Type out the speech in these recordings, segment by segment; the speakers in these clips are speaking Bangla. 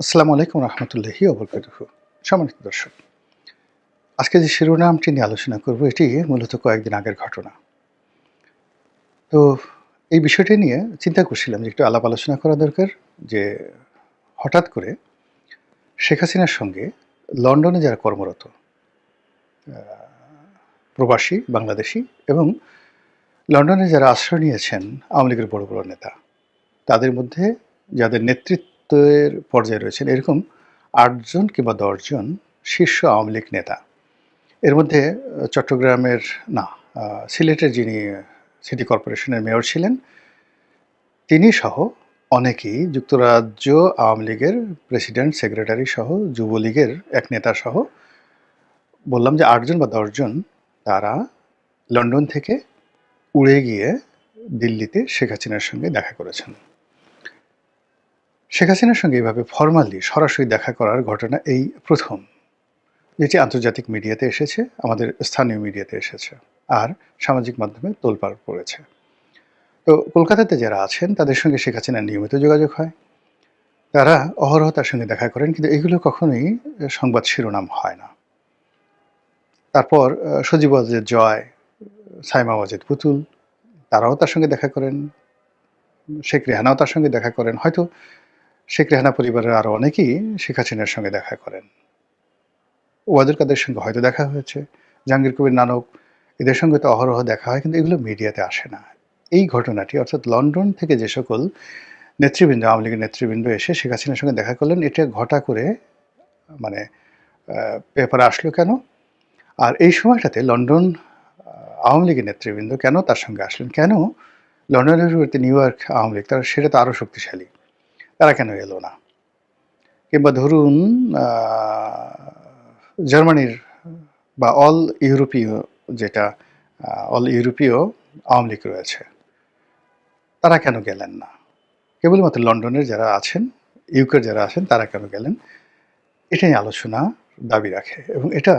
আসসালামু আলাইকুম রহমতুল্লাহি অবরকাতুহ সম্মানিত দর্শক, আজকে যে শিরোনামটি নিয়ে আলোচনা করব, এটি মূলত কয়েকদিন আগের ঘটনা। তো এই বিষয়টি নিয়ে চিন্তা করছিলাম যে একটু আলাপ আলোচনা করা দরকার, যে হঠাৎ করে শেখ হাসিনার সঙ্গে লন্ডনে যারা কর্মরত প্রবাসী, বাংলাদেশি এবং লন্ডনে যারা আশ্রয় নিয়েছেন আওয়ামী লীগের বড় বড় নেতা, তাদের মধ্যে যাদের নেতৃত্বের পর্যায়ে রয়েছেন এরকম আটজন কিংবা দশজন শীর্ষ আওয়ামী লীগ নেতা। এর মধ্যে চট্টগ্রামের, না সিলেটের যিনি সিটি কর্পোরেশনের মেয়র ছিলেন, তিনি সহ অনেকেই যুক্তরাজ্য আওয়ামী লীগের প্রেসিডেন্ট, সেক্রেটারি সহ যুবলীগের এক নেতা সহ, বললাম যে আটজন বা দশজন তারা লন্ডন থেকে উড়ে গিয়ে দিল্লিতে শেখ হাসিনার সঙ্গে দেখা করেছেন। শেখ হাসিনার সঙ্গে এইভাবে ফর্মালি সরাসরি দেখা করার ঘটনা এই প্রথম, যেটি আন্তর্জাতিক মিডিয়াতে এসেছে, আমাদের স্থানীয় মিডিয়াতে এসেছে আর সামাজিক মাধ্যমে তোলপাড় পড়েছে। তো কলকাতাতে যারা আছেন, তাদের সঙ্গে শেখ হাসিনার নিয়মিত যোগাযোগ হয়। তারা অহরহ তার সঙ্গে দেখা করেন, কিন্তু এগুলো কখনোই সংবাদ শিরোনাম হয় না। তারপর সজীব ওয়াজেদ জয়, সাইমা ওয়াজেদ পুতুল, তারাও তার সঙ্গে দেখা করেন। শেখ রেহানাও তার সঙ্গে দেখা করেন। হয়তো শেখ রেহানা পরিবারের আরও অনেকেই শেখ হাসিনার সঙ্গে দেখা করেন। ওয়াজের কাদের সঙ্গে হয়তো দেখা হয়েছে, জাহাঙ্গীর কবির নানক এদের সঙ্গে তো অহরহ দেখা হয়, কিন্তু এগুলো মিডিয়াতে আসে না। এই ঘটনাটি, অর্থাৎ লন্ডন থেকে যে সকল নেতৃবৃন্দ, আওয়ামী লীগের নেতৃবৃন্দ এসে শেখ হাসিনার সঙ্গে দেখা করলেন, এটা ঘটা করে মানে পেপারে আসলো কেন? আর এই সময়টাতে লন্ডন আওয়ামী লীগের নেতৃবৃন্দ কেন তার সঙ্গে আসলেন? কেন লন্ডনের বিপরীতে নিউ ইয়র্ক আওয়ামী লীগ, তারা, সেটা তো আরও শক্তিশালী। তারা কেন এলো না? কিংবা ধরুন জার্মানির বা অল ইউরোপীয় যেটা অল ইউরোপীয় আওয়ামী লীগ রয়েছে, তারা কেন গেলেন না? কেবলমাত্র লন্ডনের যারা আছেন, ইউকের যারা আছেন, তারা কেন গেলেন? এটা নিয়ে আলোচনা দাবি রাখে এবং এটা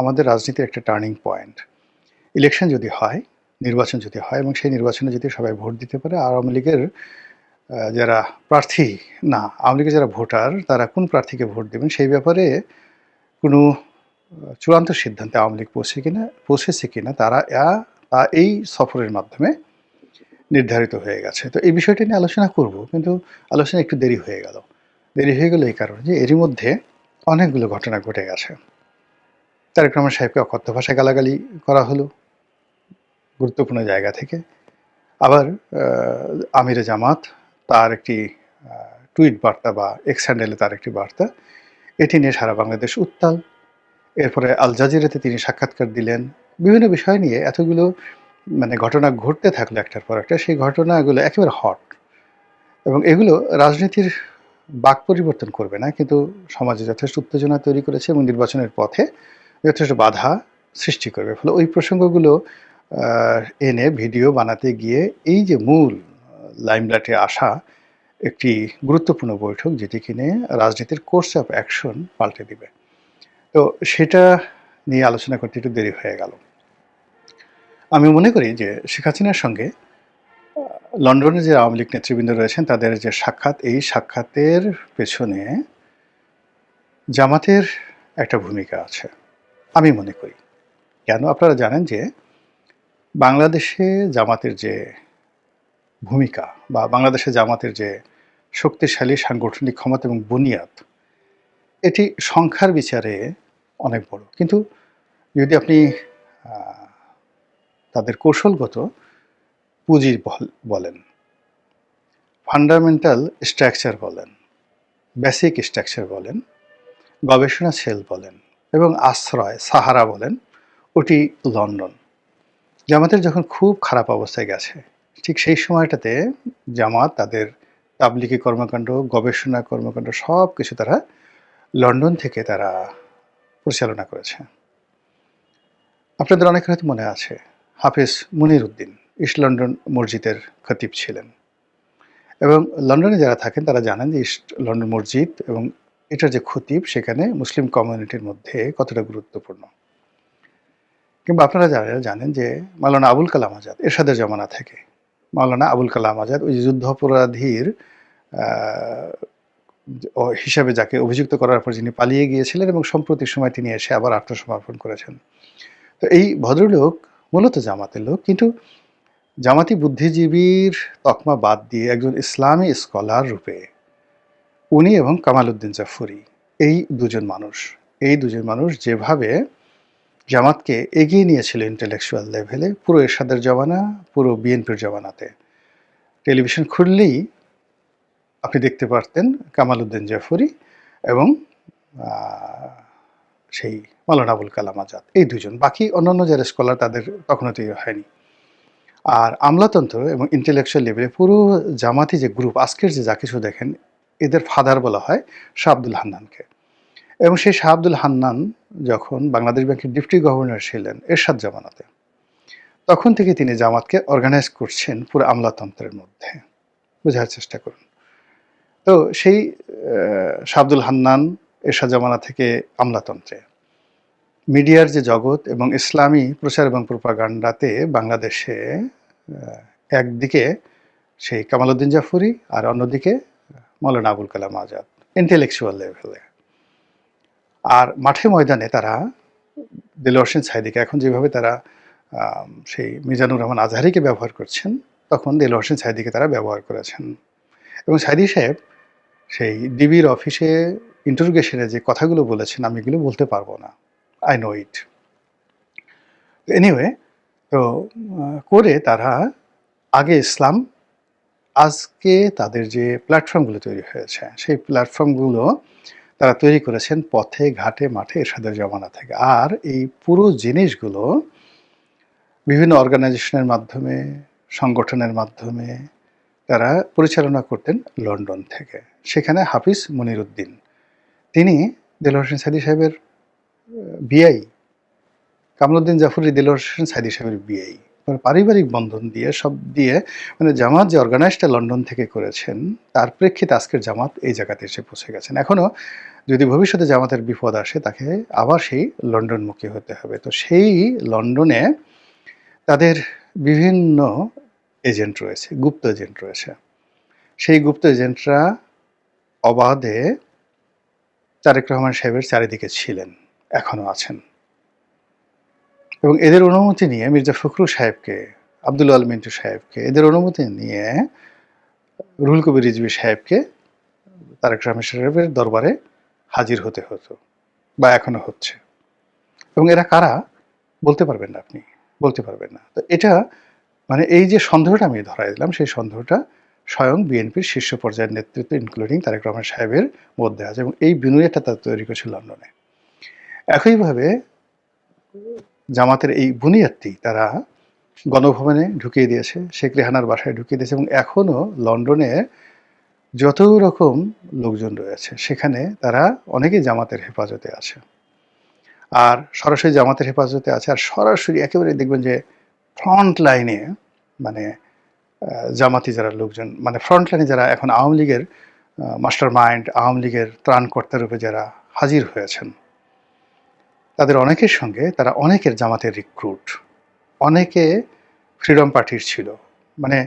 আমাদের রাজনীতির একটা টার্নিং পয়েন্ট ইলেকশন যদি হয়, নির্বাচন যদি হয় এবং সেই নির্বাচনে যদি সবাই ভোট দিতে পারে, আওয়ামী লীগের যারা প্রার্থী, না, আওয়ামী লীগের যারা ভোটার, তারা কোন প্রার্থীকে ভোট দেবেন সেই ব্যাপারে কোনো চূড়ান্ত সিদ্ধান্তে আওয়ামী লীগ পৌঁছে কিনা, পৌঁছেছে কিনা, তারা তা এই সফরের মাধ্যমে নির্ধারিত হয়ে গেছে। তো এই বিষয়টি নিয়ে আলোচনা করব, কিন্তু আলোচনা একটু দেরি হয়ে গেল। দেরি হয়ে গেল এই কারণে যে এরই মধ্যে অনেকগুলো ঘটনা ঘটে গেছে। তারেক রহমান সাহেবকে অকথ্য ভাষায় গালাগালি করা হলো গুরুত্বপূর্ণ জায়গা থেকে। আবার আমিরে জামাত তার একটি টুইট বার্তা বা এক্স হ্যান্ডেলে তার একটি বার্তা। এটি নিয়ে সারা বাংলাদেশ উত্তাল। এরপরে আল জাজিরাতে তিনি সাক্ষাৎকার দিলেন। বিভিন্ন বিষয় নিয়ে এতগুলো মানে ঘটনা ঘটতে থাকল একটার পর একটা। সেই ঘটনাগুলো একেবারে হট। এবং এগুলো রাজনীতির বাক পরিবর্তন করবে না, কিন্তু সমাজে যথেষ্ট উত্তেজনা তৈরি করেছে এবং নির্বাচনের পথে যথেষ্ট বাধা সৃষ্টি করবে। ফলে ওই প্রসঙ্গগুলো এনে ভিডিও বানাতে গিয়ে এই যে মূল লাইমলাইটে আসা একটি গুরুত্বপূর্ণ বৈঠক, যেটি কিনে রাজনীতির কোর্স অফ অ্যাকশন পাল্টে দিবে। তো সেটা নিয়ে আলোচনা করতে একটু দেরি হয়ে গেল। আমি মনে করি যে শেখ হাসিনার সঙ্গে লন্ডনে যে আওয়ামী লীগ নেতৃবৃন্দ রয়েছেন, তাদের যে সাক্ষাৎ, এই সাক্ষাতের পেছনে জামাতের একটা ভূমিকা আছে। আমি মনে করি। কেন? আপনারা জানেন যে বাংলাদেশে জামাতের যে ভূমিকা বা বাংলাদেশে জামাতের যে শক্তিশালী, সাংগঠনিক ক্ষমতা এবং বুনিয়াদ, এটি সংখ্যার বিচারে অনেক বড়। কিন্তু যদি আপনি তাদের কৌশলগত পুঁজি বল- বলেন ফান্ডামেন্টাল স্ট্রাকচার বলেন বেসিক স্ট্রাকচার বলেন, গবেষণা সেল বলেন এবং আশ্রয়, সাহারা বলেন, ওটি লন্ডন। জামাতের যখন খুব খারাপ অবস্থায় গেছে ঠিক সেই সময়টাতে জামাত তাদের তাবলিকি কর্মকাণ্ড, গবেষণা কর্মকাণ্ড সব কিছু তারা লন্ডন থেকে তারা পরিচালনা করেছে। আপনাদের অনেকের হয়তো মনে আছে, হাফিজ মুনির উদ্দিন ইস্ট লন্ডন মসজিদের খতিব ছিলেন। এবং লন্ডনে যারা থাকেন তারা জানেন যে ইস্ট লন্ডন মসজিদ এবং এটার যে খতিব সেখানে মুসলিম কমিউনিটির মধ্যে কতটা গুরুত্বপূর্ণ। কিংবা আপনারা যারা জানেন যে মালানা আবুল কালাম আজাদ এরশাদের জমানা থেকে মাওলানা আবুল কালাম আজাদ ওই যুদ্ধাপরাধীর হিসাবে যাকে অভিযুক্ত করার পর যিনি পালিয়ে গিয়েছিলেন এবং সম্প্রতি সময় তিনি এসে আবার আত্মসমর্পণ করেছেন। তো এই ভদ্রলোক মূলত জামাতের লোক, কিন্তু জামাতি বুদ্ধিজীবীর তকমা বাদ দিয়ে একজন ইসলামী স্কলার রূপে উনি এবং কামাল উদ্দিন জাফরি, এই দুজন মানুষ। এই দুজন মানুষ যেভাবে জামাতকে এগিয়ে নিয়েছিল ইন্টেলেকচুয়াল লেভেলে পুরো এরশাদের জমানা, পুরো বিএনপির জমানাতে। টেলিভিশন খুললেই আপনি দেখতে পারতেন কামাল উদ্দিন জাফরি এবং সেই মালানা আবুল কালাম আজাদ, এই দুজন। বাকি অন্যান্য যারা স্কলার তাদের কখনো তৈরি হয়নি। আর আমলাতন্ত্র এবং ইন্টেলেকচুয়াল লেভেলে পুরো জামাতি যে গ্রুপ আজকের যে যা কিছু দেখেন, এদের ফাদার বলা হয় শাহ আব্দুল হান্নানকে। এবং সেই শাহ আব্দুল হান্নান যখন বাংলাদেশ ব্যাংকের ডিপটি গভর্নর ছিলেন এরশাদ জামানাতে তখন থেকে তিনি জামাতকে অর্গানাইজ করছেন পুরো আমলাতন্ত্রের মধ্যে। বোঝার চেষ্টা করুন। তো সেই আহ, হান্নান এরশাদ জামানা থেকে আমলাতন্ত্রে মিডিয়ার যে জগৎ এবং ইসলামী প্রচার এবং প্রোপাগান্ডাতে বাংলাদেশে একদিকে সেই কামালউদ্দিন জাফরি আর অন্যদিকে মৌলানা আবুল কালাম আজাদ ইন্টেলেকচুয়াল লেভেলে আর মাঠে ময়দানে তারা দিলওয়ার হোসেন সাইদিকে, এখন যেভাবে তারা সেই মিজানুর রহমান আজহারিকে ব্যবহার করছেন, তখন দিলওয়ার হোসেন সাইদিকে তারা ব্যবহার করেছেন। এবং সাইদি সাহেব সেই ডিবির অফিসে ইন্টারোগেশনে যে কথাগুলো বলেছেন, আমি এগুলো বলতে পারব না। আই নো ইট এনিওয়ে তো করে তারা আগে ইসলাম, আজকে তাদের যে প্ল্যাটফর্মগুলো তৈরি হয়েছে, সেই প্ল্যাটফর্মগুলো তারা তৈরি করেছেন পথে, ঘাটে, মাঠে, এরশাদের জমানা থেকে। আর এই পুরো জিনিসগুলো বিভিন্ন অর্গানাইজেশনের মাধ্যমে, সংগঠনের মাধ্যমে তারা পরিচালনা করতেন লন্ডন থেকে। সেখানে হাফিজ মনিরুদ্দিন, তিনি দেলোয়ার হোসেন সাইদি সাহেবের বিআই। কামরুদ্দিন জাফরি দেলোয়ার হোসেন সাইদি সাহেবের বিআই। পারিবারিক বন্ধন দিয়ে, সব দিয়ে মানে জামাত যে অর্গানাইজটা লন্ডন থেকে করেছেন, তার প্রেক্ষিতে আজকের জামাত এই জায়গাতে এসে পৌঁছে গেছেন। এখনও যদি ভবিষ্যতে জামাতের বিপদ আসে, তাকে আবার সেই লন্ডনমুখী হতে হবে। তো সেই লন্ডনে তাদের বিভিন্ন এজেন্ট রয়েছে, গুপ্ত এজেন্ট রয়েছে। সেই গুপ্ত এজেন্টরা অবাধে তারেক রহমান সাহেবের চারিদিকে ছিলেন এখনও আছেন। এবং এদের অনুমতি নিয়ে মির্জা ফখরুল সাহেবকে, আব্দুল আল মিন্টু সাহেবকে, এদের অনুমতি নিয়ে রুহুল কবির রিজভি সাহেবকে তারেক রহমান সাহেবের দরবারে হাজির হতে হতো বা এখনও হচ্ছে। এবং এরা কারা? বলতে পারবেন না আপনি, বলতে পারবেন না। তো এটা মানে এই যে সন্দেহটা আমি ধরাই দিলাম, সেই সন্দেহটা স্বয়ং বিএনপির শীর্ষ পর্যায়ের নেতৃত্ব ইনক্লুডিং তারেক রহমান সাহেবের মধ্যে আছে এবং এই বিনয়টা তারা তৈরি করেছে লন্ডনে। একইভাবে জামাতের এই বুনিয়াদটি তারা গণভবনে ঢুকিয়ে দিয়েছে, শেখ রেহানার বাসায় ঢুকিয়ে দিয়েছে এবং এখনও লন্ডনে যত রকম লোকজন রয়েছে, সেখানে তারা অনেকেই জামাতের হেফাজতে আছে। আর সরাসরি জামাতের হেফাজতে আছে, আর সরাসরি একেবারে দেখবেন যে ফ্রন্ট লাইনে মানে জামাতি যারা লোকজন মানে ফ্রন্ট লাইনে যারা এখন আওয়ামী লীগের মাস্টার মাইন্ড আওয়ামী লীগের ত্রাণকর্তা রূপে যারা হাজির হয়েছেন, তাদের অনেকের সঙ্গে তারা অনেকের জামাতের রিক্রুট অনেকে ফ্রিডম পার্টির ছিল। মানে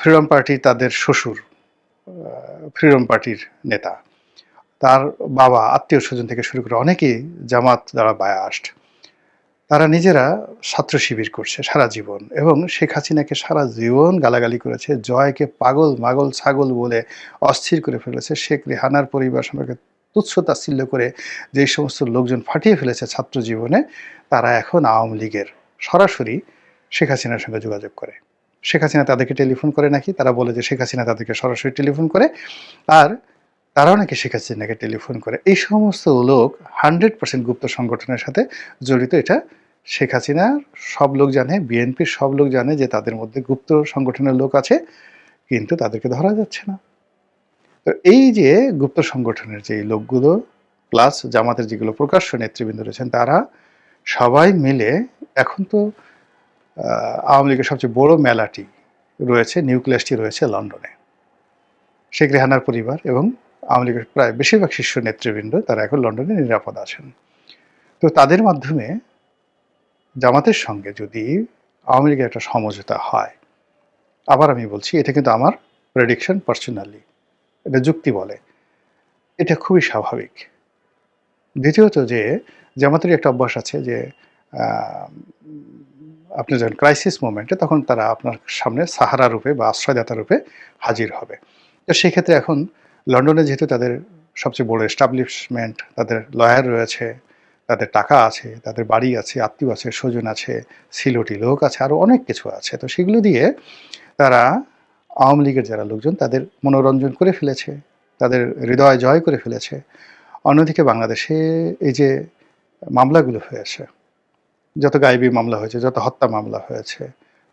ফ্রিডম পার্টি তাদের শ্বশুর ফ্রিডম পার্টির নেতা। তার বাবা আত্মীয় স্বজন থেকে শুরু করে অনেকেই জামাত দ্বারা বায়াস্ট তারা নিজেরা ছাত্র শিবির করছে সারা জীবন এবং শেখ হাসিনাকে সারা জীবন গালাগালি করেছে, জয়কে পাগল, মাগল, ছাগল বলে অস্থির করে ফেলেছে। শেখ রেহানার পরিবার সম্পর্কে তুচ্ছ তাচ্ছিল্য করে যে সমস্ত লোকজন ফাটিয়ে ফেলেছে ছাত্র জীবনে, তারা এখন আওয়ামী লীগের সরাসরি শেখ হাসিনার সঙ্গে যোগাযোগ করে। শেখ হাসিনা তাদেরকে টেলিফোন করে নাকি? তারা বলে যে শেখ হাসিনা তাদেরকে সরাসরি টেলিফোন করে। আর তারাও নাকি শেখ হাসিনাকে টেলিফোন করে। এই সমস্ত লোক হান্ড্রেড পার্সেন্ট গুপ্ত সংগঠনের সাথে জড়িত। এটা শেখ হাসিনার সব লোক জানে বিএনপির সব লোক জানে যে তাদের মধ্যে গুপ্ত সংগঠনের লোক আছে, কিন্তু তাদেরকে ধরা যাচ্ছে না। তো এই যে গুপ্ত সংগঠনের যে লোকগুলো প্লাস জামাতের যেগুলো প্রকাশ্য নেতৃবৃন্দ রয়েছেন, তারা সবাই মিলে এখন তো আওয়ামী লীগের সবচেয়ে বড় মেলাটি রয়েছে, নিউক্লিয়াসটি রয়েছে লন্ডনে। শেখ রেহানার পরিবার এবং আওয়ামী লীগের প্রায় বেশিরভাগ শীর্ষ নেতৃবৃন্দ তারা এখন লন্ডনে নিরাপদ আছেন। তো তাদের মাধ্যমে জামাতের সঙ্গে যদি আওয়ামী লীগের একটা সমঝোতা হয়, আবার আমি বলছি, এটা কিন্তু আমার প্রেডিকশন পার্সোনালি এটা যুক্তি বলে, এটা খুবই স্বাভাবিক। দ্বিতীয়ত যে জামাতেরই একটা অভ্যাস আছে যে আপনি যখন ক্রাইসিস মোমেন্টে তখন তারা আপনার সামনে সাহারা রূপে বা আশ্রয়দাতা রূপে হাজির হবে। তো সেক্ষেত্রে এখন লন্ডনে যেহেতু তাদের সবচেয়ে বড় এস্টাবলিশমেন্ট তাদের লয়ার রয়েছে, তাদের টাকা আছে, তাদের বাড়ি আছে, আত্মীয় আছে, স্বজন আছে, সিলোটি লোক আছে আরও অনেক কিছু আছে। তো সেগুলো দিয়ে তারা আওয়ামী লীগের যারা লোকজন তাদের মনোরঞ্জন করে ফেলেছে, তাদের হৃদয় জয় করে ফেলেছে। অন্যদিকে বাংলাদেশে এই যে মামলাগুলো হয়েছে যত গায়েবী মামলা হয়েছে, যত হত্যা মামলা হয়েছে,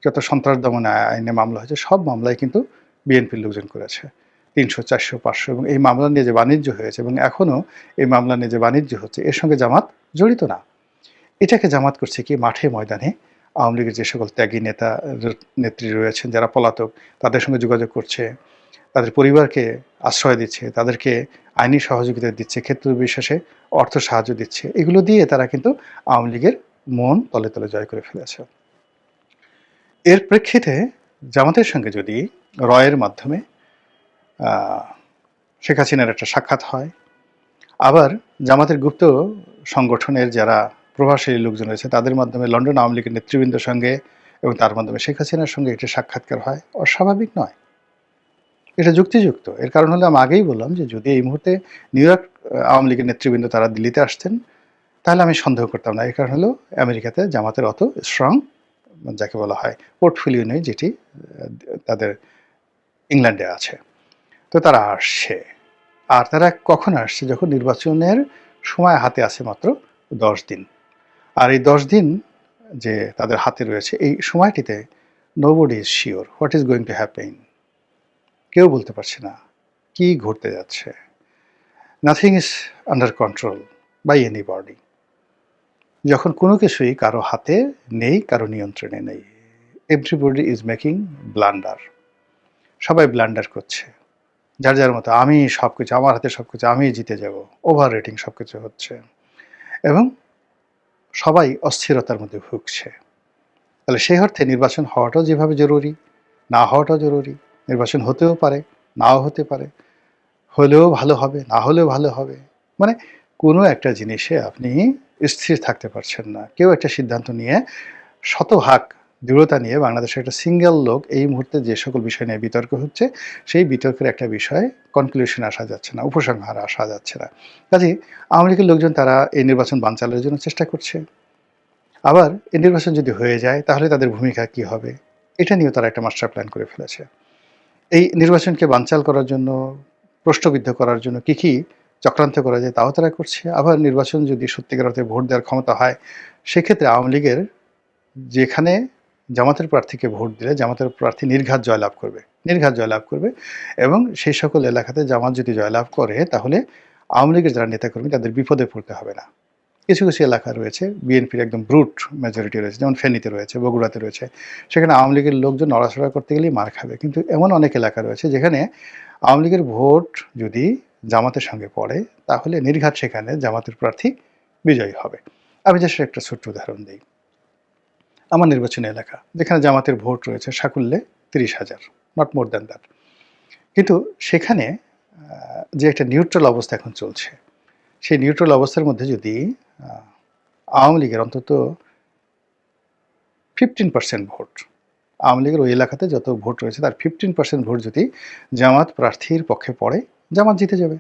যত সন্ত্রাস দমন আইনে মামলা হয়েছে, সব মামলায় কিন্তু বিএনপির লোকজন করেছে। তিনশো, চারশো, পাঁচশো এবং এই মামলা নিয়ে যে বাণিজ্য হয়েছে এবং এখনও এই মামলা নিয়ে যে বাণিজ্য হচ্ছে, এর সঙ্গে জামাত জড়িত না। এটাকে জামাত করছে কি? মাঠে ময়দানে আওয়ামী লীগের যে সকল ত্যাগী নেতা নেত্রী রয়েছেন, যারা পলাতক, তাদের সঙ্গে যোগাযোগ করছে, তাদের পরিবারকে আশ্রয় দিচ্ছে, তাদেরকে আইনি সহযোগিতা দিচ্ছে ক্ষেত্র বিশেষে অর্থ সাহায্য দিচ্ছে। এগুলো দিয়ে তারা কিন্তু আওয়ামী লীগের মন তলে তলে জয় করে ফেলেছে। এর প্রেক্ষিতে জামাতের সঙ্গে যদি রয়ের মাধ্যমে শেখ হাসিনার একটা সাক্ষাৎ হয়, আবার জামাতের গুপ্ত সংগঠনের যারা প্রভাবশালী লোকজন রয়েছে, তাদের মাধ্যমে লন্ডন আওয়ামী লীগের নেতৃবৃন্দের সঙ্গে এবং তার মাধ্যমে শেখ হাসিনার সঙ্গে একটি সাক্ষাৎকার হয়, অস্বাভাবিক নয়। এটা যুক্তিযুক্ত। এর কারণ হলো আমি আগেই বললাম যে যদি এই মুহূর্তে নিউ ইয়র্ক আওয়ামী লীগের নেতৃবৃন্দ তারা দিল্লিতে আসতেন তাহলে আমি সন্দেহ করতাম না। এর কারণ হলো আমেরিকাতে জামাতের অত স্ট্রং যাকে বলা হয় পোর্টফোলিও নেই যেটি, তাদের ইংল্যান্ডে আছে। তো তারা আসছে। আর তারা কখন আসছে? যখন নির্বাচনের সময় হাতে আছে মাত্র দশ দিন। আর এই দশ দিন যে তাদের হাতে রয়েছে, এই সময়টিতে nobody is sure what is going to happen কেউ বলতে পারছে না কি ঘটতে যাচ্ছে। Nothing is under control by anybody যখন কোনো কিছুই কারও হাতে নেই, কারও নিয়ন্ত্রণে নেই। এভরিবডি ইজ মেকিং ব্লান্ডার সবাই ব্লান্ডার করছে। যার যার মতো, আমি সব কিছু আমার হাতে সব কিছু আমি জিতে যাব। ওভার রেটিং সব কিছু হচ্ছে। এবং সবাই অস্থিরতার মধ্যে ভুগছে। তাহলে সেই অর্থে নির্বাচন হওয়াটাও যেভাবে জরুরি, না হওয়াটাও জরুরি। নির্বাচন হতেও পারে, নাও হতে পারে। হলেও ভালো হবে, না হলেও ভালো হবে। মানে কোনো একটা জিনিসে আপনি স্থির থাকতে পারছেন না। কেউ একটা সিদ্ধান্ত নিয়ে শতভাগ দৃঢ়তা নিয়ে বাংলাদেশের একটা সিঙ্গেল লোক এই মুহূর্তে যে সকল বিষয় নিয়ে বিতর্ক হচ্ছে, সেই বিতর্কের একটা বিষয়ে কনক্লুশন আসা যাচ্ছে না, উপসংহার আসা যাচ্ছে না। কাজে আওয়ামী লীগের লোকজন তারা এই নির্বাচন বানচালের জন্য চেষ্টা করছে। আবার এই নির্বাচন যদি হয়ে যায়, তাহলে তাদের ভূমিকা কি হবে? এটা নিয়েও তারা একটা মাস্টার প্ল্যান করে ফেলেছে। এই নির্বাচনকে বানচাল করার জন্য, প্রশ্নবিদ্ধ করার জন্য কি কি চক্রান্ত করা যায়, তাও তারা করছে। আবার নির্বাচন যদি সত্যিকার অর্থে ভোট দেওয়ার ক্ষমতা হয়, সেক্ষেত্রে আওয়ামী লীগের যেখানে জামাতের প্রার্থীকে ভোট দিলে জামাতের প্রার্থী নির্ঘাত জয়লাভ করবে, নির্ঘাত জয়লাভ করবে এবং সেই সকল এলাকাতে জামাত যদি জয়লাভ করে, তাহলে আওয়ামী লীগের যারা নেতাকর্মী, তাদের বিপদে পড়তে হবে না। কিছু কিছু এলাকা রয়েছে, বিএনপির একদম ব্রুট মেজরিটি রয়েছে, যেমন ফেনীতে রয়েছে, বগুড়াতে রয়েছে, সেখানে আওয়ামী লীগের লোকজন নড়াচড়া করতে গেলেই মার খাবে। কিন্তু এমন অনেক এলাকা রয়েছে, যেখানে আওয়ামী লীগের ভোট যদি জামাতের সঙ্গে পড়ে, তাহলে নির্ঘাত সেখানে জামাতের প্রার্থী বিজয়ী হবে। আমি যে একটা ছোট্ট উদাহরণ দিই। আমার নির্বাচনী এলাকা, যেখানে জামাতের ভোট রয়েছে সাকুল্যে তিরিশ হাজার নট মোর দ্যান দ্যাট কিন্তু সেখানে যে একটা নিউট্রাল অবস্থা এখন চলছে, সেই নিউট্রাল অবস্থার মধ্যে যদি আওয়ামী লীগের অন্তত ফিফটিন পার্সেন্ট ভোট, আওয়ামী লীগের ওই এলাকাতে যত ভোট রয়েছে, তার ফিফটিন পার্সেন্ট ভোট যদি জামাত প্রার্থীর পক্ষে পড়ে জামাত জিতে যাবে।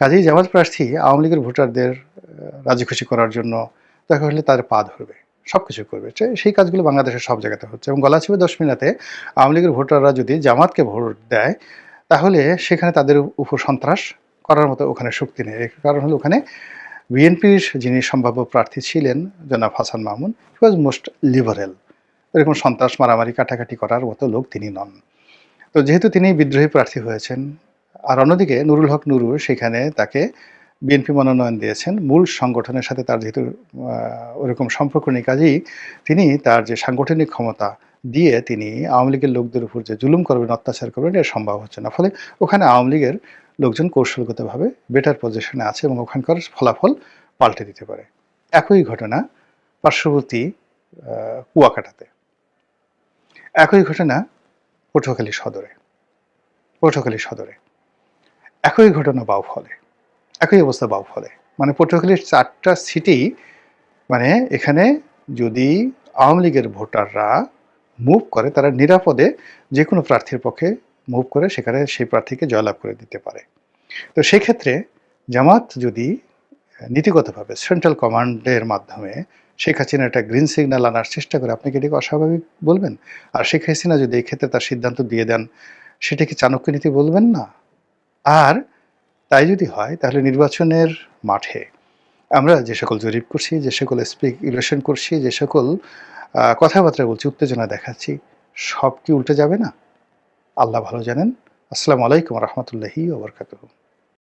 কাজেই জামাত প্রার্থী আওয়ামী লীগের ভোটারদের রাজি খুশি করার জন্য দেখা হলে তাদের পা ধরবে সব কিছু করবে সেই কাজগুলো বাংলাদেশের সব জায়গাতে হচ্ছে এবং গলাচিপে দশ মিনাতে আওয়ামী লীগের ভোটাররা যদি জামাতকে ভোট দেয়, তাহলে সেখানে তাদের উপর সন্ত্রাস করার মতো ওখানে শক্তি নেই। কারণ হলো ওখানে বিএনপির যিনি সম্ভাব্য প্রার্থী ছিলেন জনাব Hasan Mamun he was most liberal এরকম সন্ত্রাস, মারামারি, কাটাকাটি করার মতো লোক তিনি নন। তো যেহেতু তিনি বিদ্রোহী প্রার্থী হয়েছেন আর অন্যদিকে নুরুল হক নুরু সেখানে তাকে বিএনপি মনোনয়ন দিয়েছেন। মূল সংগঠনের সাথে তার যেহেতু ওরকম সম্পর্ক নেই কাজেই, তিনি তার যে সাংগঠনিক ক্ষমতা দিয়ে তিনি আওয়ামী লীগের লোকদের উপর যে জুলুম করবেন, অত্যাচার করবেন, এটা সম্ভব হচ্ছে না। ফলে ওখানে আওয়ামী লীগের লোকজন কৌশলগতভাবে বেটার পজিশনে আছে এবং ওখানকার ফলাফল পাল্টে দিতে পারে। একই ঘটনা পার্শ্ববর্তী কুয়াকাটাতে। একই ঘটনা পটুয়াখালী সদরে। পটুয়াখালী সদরে। একই ঘটনা বাউ ফলে, একই অবস্থা বাউ ফলে। মানে পটুয়াখালীর চারটা সিটি মানে এখানে যদি আওয়ামী লীগের ভোটাররা মুভ করে, তারা নিরাপদে যে কোনো প্রার্থীর পক্ষে মুভ করে, সেখানে সেই প্রার্থীকে জয়লাভ করে দিতে পারে। তো সেক্ষেত্রে জামাত যদি নীতিগতভাবে সেন্ট্রাল কমান্ডের মাধ্যমে শেখ হাসিনা একটা গ্রিন সিগন্যাল আনার চেষ্টা করে, আপনি কি এটাকে অস্বাভাবিক বলবেন? আর শেখ হাসিনা যদি এই ক্ষেত্রে তার সিদ্ধান্ত দিয়ে দেন, সেটা কি চাণক্য নীতি বলবেন না? আর তাই যদি হয়, তাহলে নির্বাচনের মাঠে আমরা যে সকল জরিপ করছি, যে সকল স্পেকুলেশন করছি, যে সকল কথাবার্তা বলছি, উত্তেজনা দেখাচ্ছি, সব কি উল্টে যাবে না? আল্লাহ ভালো জানেন। আসসালামু আলাইকুম রহমতুল্লাহি ওবরকাতুহ